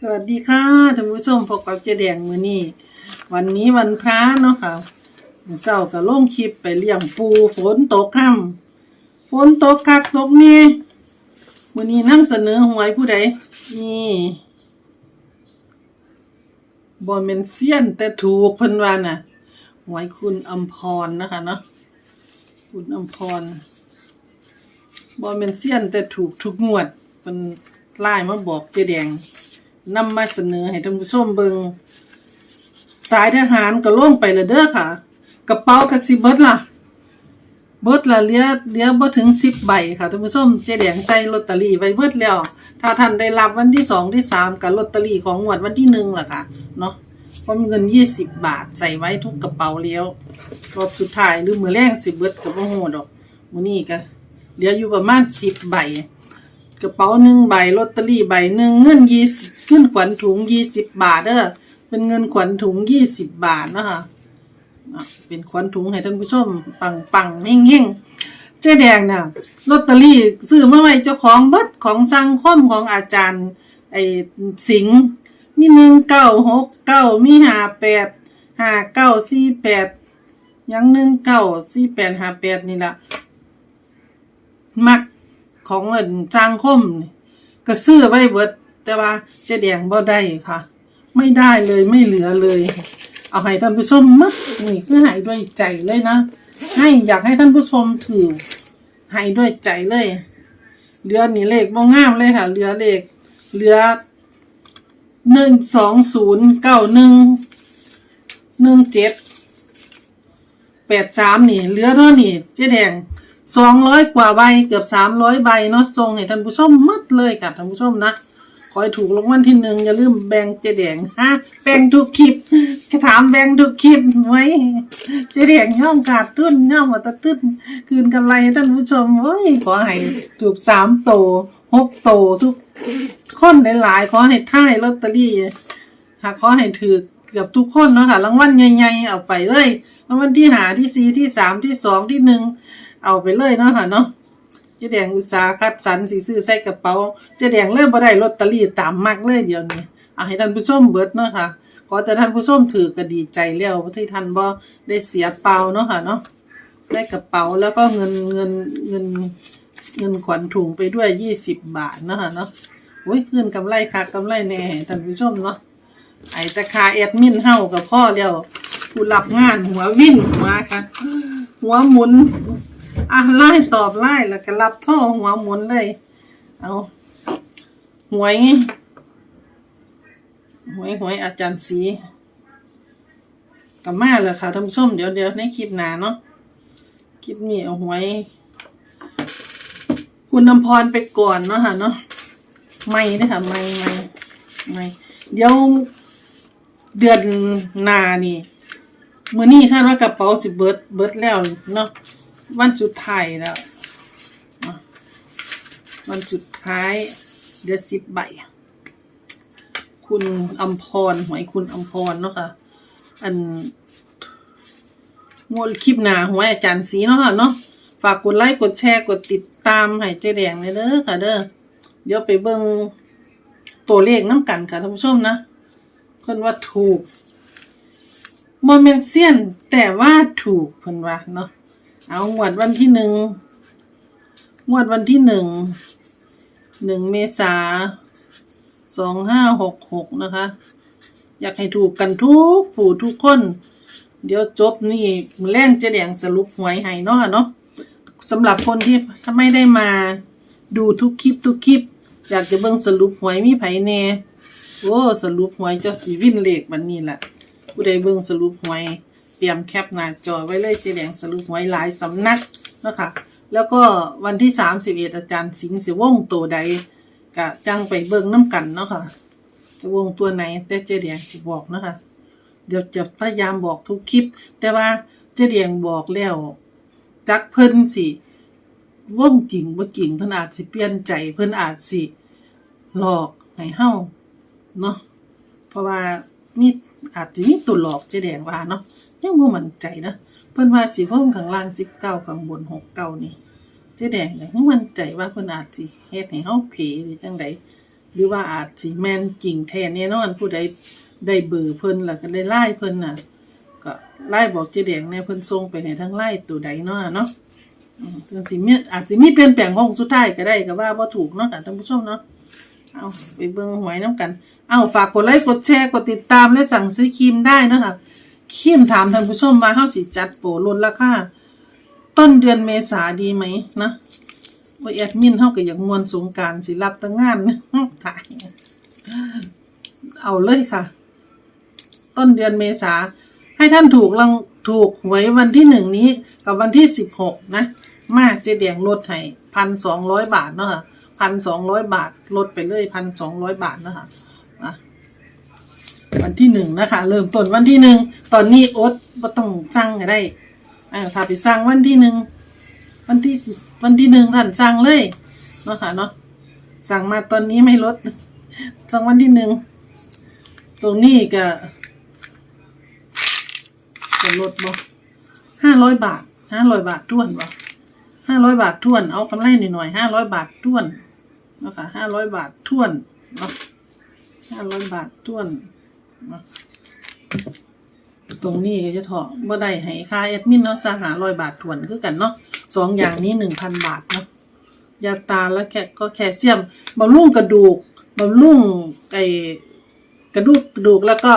สวัสดีค่ะท่านผู้ชมพบกับเจแดงมือนี้วันนี้วันพระเนาะค่ะมื้อเช้าก็ลงคลิปไปเลี้ยงปูฝนตกค่ำฝนตกคักตกนี่มือนี้นํเสนอหวยผู้ใดนี่บ่แม่นเซียนแต่ถูกพิ่นว่าน่ะหวยคุณอำพรนะคะเนาะคุณอำพรบ่แม่นเซียนแต่ถูกทุกงวดเพิ่นไล่มาบอกเจแดง นำมาเสนอให้ท่านผู้ชมเบิงสายทหารก็ล่วงไปละเด้อค่ะ กระเป๋าก็สิเบิดล่ะ เบิดละเหลือเหลือบ่ถึงสิบใบค่ะท่านผู้ชมเจ๊แดงใส่ลอตเตอรี่ไว้เบิดแล้ว ถ้าท่านได้รับวันที่สองที่สามกับลอตเตอรี่ของงวดวันที่หนึ่งล่ะค่ะ เนาะเพราะมีเงินยี่สิบบาทใส่ไว้ทุกกระเป๋าแล้วรอบสุดท้ายหรือมือแรงสิเบิดก็บ่ฮู้ดอกมือนี้ก็เหลืออยู่ประมาณสิบใบ กระเป๋าหนึ่งใบลอตเตอรี่ใบหนึ่งเงินยี่สินขวัญถุงยี่สิบบาทเด้อเป็นเงินขวัญถุงยี่สิบบาทนะคะเป็นขวัญถุงให้ท่านผู้ชมปังปังเฮ่งเฮ่งเจ๊แดงน่ะลอตเตอรี่ซื้อมาไว้เจ้าของเบิดของสังคมของอาจารย์ ไอ้สิงมีหนึ่งเก้าหกเก้ามีห้าแปดห้าเก้าสี่แปดยังหนึ่งเก้าสี่แปดห้าแปดนี่ละมัก ของเงินจางคมก็ซื้อไว้เบิด แต่ว่าเจ๊แดงบ่ได้ค่ะ ไม่ได้เลยไม่เหลือเลย เอาให้ท่านผู้ชมมัดนี่คือให้ด้วยใจเลยนะ ให้อยากให้ท่านผู้ชมถือให้ด้วยใจเลยเหลือนี่เลขบ่งามเลยค่ะเหลือเลขเหลือหนึ่งสองศูนย์เก้าหนึ่งหนึ่งเจ็ดแปดสามนี่เหลือเท่านี่เจ๊แดง สองร้อยกว่าใบเกือบสามร้อยใบเนาะส่งให้ท่านผู้ชมหมดเลยค่ะท่านผู้ชมนะขอให้ถูกรางวัลที่หนึ่งอย่าลืมแบ่งเจแดงฮะแบ่งทุกคลิปกระถามแบ่งทุกคลิปไว้เจแดงย่อมขาดทุนย่อมมาตะตึ้นคืนกำไรท่านผู้ชมโอ้ยขอให้ถูกสามโตหกโตทุกคนหลายๆขอให้ท่ายลอตเตอรี่หากขอให้ถือเกือบทุกคนเนาะค่ะรางวัลใหญ่ๆเอาไปเลยรางวัลที่หาที่สี่ที่สามที่สองที่หนึ่ง เอาไปเลยเนาะค่ะเนาะเจ๊แดงอุตสาคัดสรรสีซื้อใส่กระเป๋าเจ๊แดงเริ่มบ่ได้ลอตเตอรี่ตามมักเลยเดี๋ยวนี้เอาให้ท่านผู้ชมเบิดเนาะค่ะขอแต่ท่านผู้ชมถือก็ดีใจแล้วที่ท่านบ่ได้เสียเปล่าเนาะค่ะเนาะได้กระเป๋าแล้วก็เงินเงินเงินเงินขวัญถุงไปด้วยยี่สิบบาทเนาะค่ะเนาะโอ้ยคืนกำไรค่ะกำไรแน่ท่านผู้ชมเนาะไอ้ตะคาแอดมินเฮากับพ่อเดียวผู้รับงานหัววิ่นหัวค่ะ หัวหมุน อะไล่ตอบไล่แล้วก็รับท่อหัวหมุนเลย เอาหวยหวยหวยอาจารย์สีกับมาเลยค่ะท่านผู้ชมเดี๋ยวเดี๋ยวในคลิปหน้าเนาะคลิปนี้เอาหวย คุณนำพรไปก่อนเนาะค่ะเนาะไม่เด้อค่ะไม่ไม่ไม่เดี๋ยวเดือนหนานี่มื้อนี้คาดว่ากระเป๋าสิเบิร์ดเบิร์ดแล้วเนาะ วันสุดท้ายแล้วอะวันสุดท้ายเดือนสิบใบ คุณอำพรหวยคุณอำพรเนาะค่ะ อันงวดคลิปหนาหวยอาจารย์สีเนาะค่ะเนาะฝากกดไลค์กดแชร์กดติดตามให้เจ๊แดงเลยเด้อค่ะเด้อเดี๋ยวไปเบิ่งตัวเลขน้ำกันค่ะท่านผู้ชมนะเพิ่นว่าถูกโมเมนเซียนแต่ว่าถูกเพิ่นว่าเนาะ เอางวดวันที่หนึ่งงวดวันที่หนึ่งหนึ่งเมษาสองห้าหกหกนะคะ อยากให้ถูกกันทุกผู้ทุกคน เดี๋ยวจบนี่มือแรงจะแดงสรุปหวยให้เนาะเนาะสำหรับคนที่ถ้าไม่ได้มาดูทุกคลิปทุกคลิป อยากจะเบิ่งสรุปหวยมีไผแน่โอ้สรุปหวยเจ้าสีวินเลขบันนี้แหละผู้ใดเบิ่งสรุปหวย ตรียมแคปหน้าจอไว้เลยเจแดงสรุปหวยหลายสำนักนะคะแล้วก็วันที่สามสิบเอ็ดอาจารย์สิงห์สิวงตัวใดกะจังไปเบิ่งน้ำกันเนาะค่ะจะวงตัวไหนแต่เจแดงสิบอกนะคะ เดี๋ยวจะพยายามบอกทุกคลิป แต่ว่าเจแดงบอกแล้วจักเพิ่นสิวงจริงบ่จริงเพิ่นอาจสิเปลี่ยนใจเพิ่นอาจสิหลอกให้เฮาเนาะเพราะว่ามี อาจจะมีตัวหลอกเจแดงว่าเนาะยังบ่มั่นใจนะเพิ่นว่าสิเพิ่มข้างล่าง19ข้างบน69นี่เจแดงก็ยังมั่นใจว่าเพิ่นอาจสิเฮ็ดให้เฮาเผหรือจังใดหรือว่าอาจสิแม่นจริงแท้แน่นอนผู้ใดได้เบอร์เพิ่นแล้วก็ได้ไล่เพิ่นน่ะ ก็ไล่บอกเจแดงแน่เพิ่นส่งไปให้ทั้งไล่ตัวใดเนาะเนาะจังสิมีอาจสิมีเปลี่ยนแปลงของสุดท้ายก็ได้ก็ว่าบ่ถูกเนาะค่ะท่านผู้ชมเนาะ เอาไปเบิ่งหวยน้ำกัน เอาฝากกดไลค์กดแชร์กดติดตามและสั่งซื้อครีมได้นะคะครีมถามท่านผู้ชมว่าเฮาสิจัดโปรลดราคาต้นเดือนเมษาดีไหมนะว่าแอดมินเฮาก็อยากมวนสงการสิรับตั้งงานถ่ายเอาเลยค่ะ ต้นเดือนเมษาให้ท่านถูกรางถูกหวยวันที่หนึ่งนี้กับวันที่สิบหกนะ มากเจเดียงลดให้พันสองร้อยบาทเนาะค่ะ พันสองร้อยบาท ลดไปเลยพันสองร้อยบาทนะคะอะวันที่หนึ่งนะคะ เริ่มต้นวันที่หนึ่งตอนนี้โอ๊ตบ่ต้องสั่งก็ได้อ่าถ้าไปสั่งวันที่หนึ่งวันที่วันที่หนึ่งท่านสั่งเลยเนาะค่ะเนาะสั่งมาตอนนี้ไม่ลดสั่งวันที่หนึ่งตรงนี้ก็จะลดบ่ห้าร้อยบาทห้าร้อยบาทท้วนบ่ ห้าร้อยบาทท้วน เอากำไรหน่อยๆห้าร้อยบาทท้วนเนาะค่ะห้าร้อยบาทท้วนเนาะห้าร้อยบาทท้วนเนาะตรงนี้ก็จะถอบ่ได้ให้ค่าแอดมินเนาะสหาร้อยบาททวนคือกันเนาะสองอย่างนี้หนึ่งพันบาทเนาะยาตาแล้วแค่ก็แคลเซียมบำรุงกระดูกบำรุงไอกระดูกกระดูกแล้วก็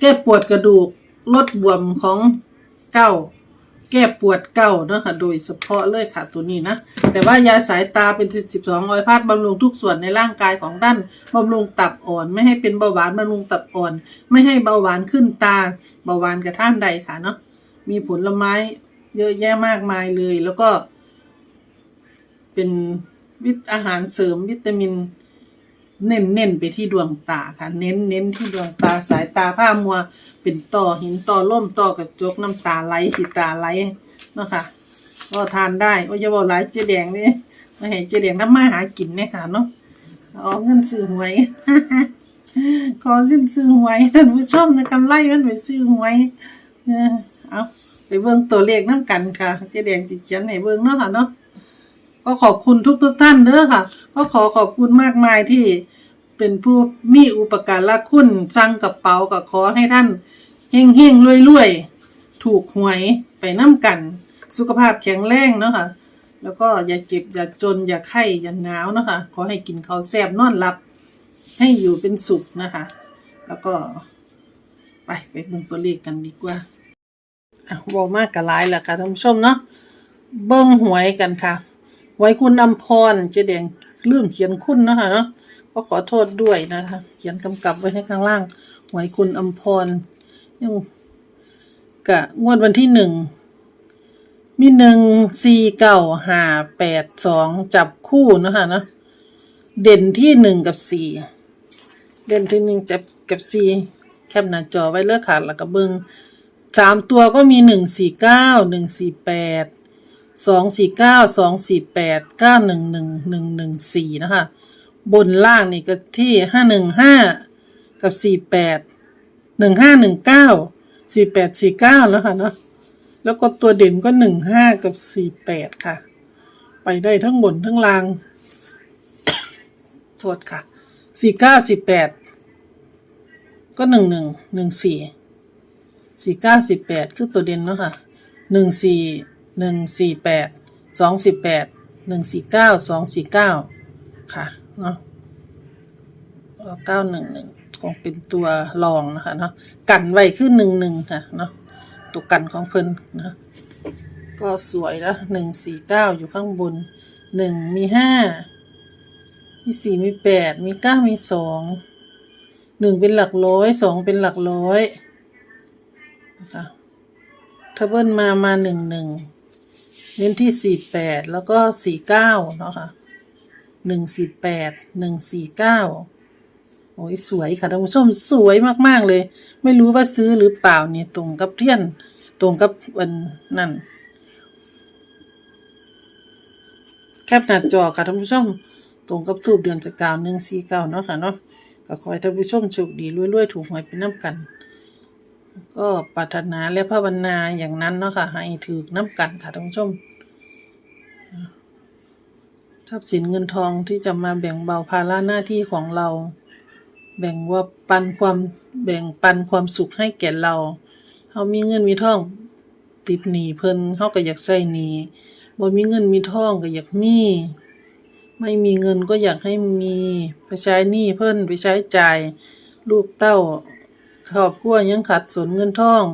แก้ปวดกระดูกลดบวมของเก้า แก้ปวดเก้าเนาะค่ะ โดยเฉพาะเลยค่ะตัวนี้นะ แต่ว่ายาสายตาเป็นสิบสออยพาดบำรุงทุกส่วนในร่างกายของท่านบำรุงตับอ่อน ไม่ให้เป็นเบาหวานบำรุงตับอ่อน ไม่ให้เบาหวานขึ้นตา เบาหวานกับท่านใดค่ะเนาะ มีผลไม้เยอะแยะมากมายเลย แล้วก็ เป็นวิตอาหารเสริมวิตามิน เน้นเน้นไปที่ดวงตาค่ะ เน้นเน้นที่ดวงตาสายตาผ้ามัว เป็นต่อหินต่อล่มต่อกระจกน้ำตาไหลขีตาไหลเนาะค่ะก็ทานได้โอ้ยบอกหลายเจ๊แดงนี่มาให้เจ๊แดงทำมาหากินเนี่ยค่ะเนาะเอาเงินซื้อหวยขอเงินซื้อหวยท่านผู้ชมนะกำไรมันไปซื้อหวยเออเอาไปเบิ่งตัวเลขน้ำกันค่ะเจ๊แดงจิเขียนให้เบิ่งเนาะค่ะเนาะ ก็ขอบคุณทุกทุกท่านเด้อค่ะ ก็ขอขอบคุณมากมายที่เป็นผู้มีอุปการะคุณสั่งกระเป๋าก็ขอให้ท่านเฮงเฮงรวยรวยถูกหวยไปน้ำกัน สุขภาพแข็งแรงเนาะค่ะ แล้วก็อย่าเจ็บ อย่าจน อย่าไข้อย่าหนาวเนาะค่ะขอให้กินข้าวแซ่บนอนหลับ ให้อยู่เป็นสุขนะคะ แล้วก็ไปไปเบิ่งตัวเลขกันดีกว่าอะบอกมากกับหลายแหละค่ะท่านผู้ชมเนาะเบิ่งหวยกันค่ะ ไว้คุณอำพรเจแดงลืมเขียนคุณนะคะเนาะก็ขอโทษด้วยนะคะ เขียนกำกับไว้ให้ข้างล่าง ไว้คุณอำพรยังกะงวดวันที่หนึ่งมีหนึ่งสี่เก้าห้าแปดสองจับคู่นะคะเนาะเด่นที่หนึ่งกับสี่เด่นที่หนึ่งจับกับสี่แคปหน้าจอไว้เลือกขาดแล้วก็เบิงสามตัวก็มีหนึ่งสี่เก้าหนึ่งสี่แปด สองสี่เก้าสองสี่แปดเก้าหนึ่งหนึ่งหนึ่งหนึ่งสี่นะคะ บนล่างนี่ก็ที่ห้าหนึ่งห้ากับสี่แปดหนึ่งห้าหนึ่งเก้าสี่แปดสี่เก้าแล้วค่ะเนาะแล้วก็ตัวเด่นก็หนึ่งห้ากับสี่แปดค่ะ ไปได้ทั้งบนทั้งล่างโทษค่ะสี่เก้าสี่แปดก็หนึ่งหนึ่งหนึ่งสี่สี่เก้าสิบแปดคือตัวเด่นเนาะค่ะหนึ่งสี่ หนึ่งสี่แปดสองสิบแปดหนึ่งสี่เก้าสองสี่เก้าค่ะเนาะเก้าหนึ่งหนึ่งคงเป็นตัวรองนะคะเนาะกันไว้ขึ้นหนึ่งหนึ่งค่ะเนาะตัวกันของเพิ่นนะก็สวยแล้วหนึ่งสี่เก้าอยู่ข้างบนหนึ่งมีห้ามีสี่มีแปดมีเก้ามีสองหนึ่งเป็นหลักร้อยสองเป็นหลักร้อยนะคะถ้าเบิ้ลมามาหนึ่งหนึ่ง เน้นที่สี่แปดแล้วก็สี่เก้าเนาะค่ะหนึ่งสี่แปดหนึ่งสี่เก้าโอ้ยสวยค่ะท่านผู้ชมสวยมากๆเลย ไม่รู้ว่าซื้อหรือเปล่าเนี่ยตรงกับเทียน ตรงกับวันนั่นแคปหน้าจอค่ะท่านผู้ชม ตรงกับทูบเดือนสกาวหนึ่งสี่เก้าเนาะค่ะเนาะก็ขอให้ท่านผู้ชมโชคดีรวยๆถูกหวยเป็นน้ำกัน ก็ปรารถนาและภาวนาอย่างนั้นเนาะค่ะให้ถือน้ำกันค่ะท่านผู้ชมทรัพย์สินเงินทองที่จะมาแบ่งเบาภาระหน้าที่ของเรา แบ่งว่าปันความแบ่งปันความสุขให้แก่เราเฮามีเงินมีทองติดหนีเพิ่นเฮาก็อยากใช้หนีบ่มีเงินมีทองก็อยากมี ไม่มีเงินก็อยากให้มีไปใช้หนี้เพิ่นไปใช้จ่ายลูกเต้า ครอบครัวยังขัดสนเงินทอง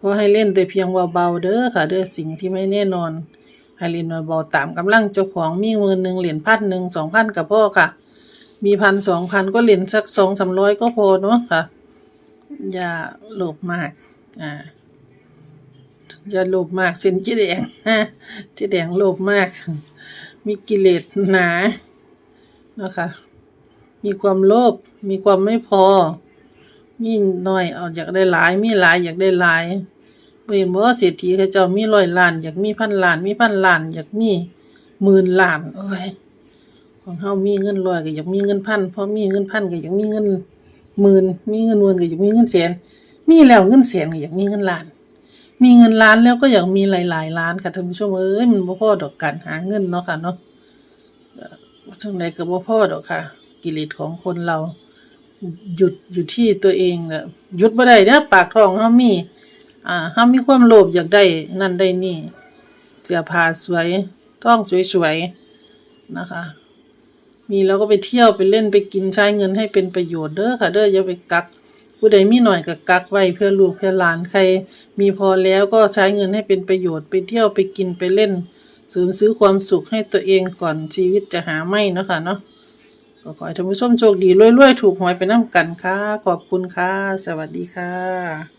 ก็ให้เล่นแต่เพียงเบาๆเด้อค่ะ เด้อสิ่งที่ไม่แน่นอน ให้เล่นเบาๆตามกำลังเจ้าของมีเงินหนึ่งเหรียญพันหนึ่งสองพันกับพ่อค่ะ มีพันสองพันก็เหรียญสักสองสามร้อยก็พอเนาะค่ะ อย่าโลภมากอ่าอย่าโลภมากเส้นจีแดงจีแดงโลภมาก มีกิเลสหนานะคะมีความโลภมีความไม่พอ มีน้อยเอาอยากได้หลาย มีหลายอยากได้หลายเห็นบ่ว่าเศรษฐีเขาเจ้ามีร้อยล้าน อยากมีพันล้าน มีพันล้าน อยากมีหมื่นล้านโอ้ยของเฮามีเงินร้อยก็อยากมีเงินพันพอมีเงินพันก็อยากมีเงินหมื่นมีเงินหมื่นก็อยากมีเงินแสนมีแล้วเงินแสนก็อยากมีเงินล้าน มีเงินล้านแล้วก็อยากมีหลายๆล้านค่ะท่านผู้ชมเอ้ยมันบ่พอดอกการหาเงินเนาะค่ะเนาะเอ่อจังใดก็บ่พอดอกค่ะ กิเลสของคนเรา หยุดอยู่ที่ตัวเองน่ะหยุดบ่ได้เด้อปากท้องเฮามี อ่าเฮามีความโลภอยากได้นั่นได้นี่เสื้อผ้าสวยท้องสวยๆนะคะ มีแล้วก็ไปเที่ยวไปเล่นไปกินใช้เงินให้เป็นประโยชน์เด้อค่ะ เด้ออย่าไปกักผู้ใดมีหน่อยก็กักไว้เพื่อลูกเพื่อหลานใคร มีพอแล้วก็ใช้เงินให้เป็นประโยชน์ไปเที่ยวไปกินไปเล่นเสริมซื้อความสุขให้ตัวเองก่อนชีวิตจะหาไม่นะคะเนาะ ก็ขอให้ท่านผู้ชมโชคดีรวยๆ ถูกหวยไปน้ำกันค่ะ ขอบคุณค่ะ สวัสดีค่ะ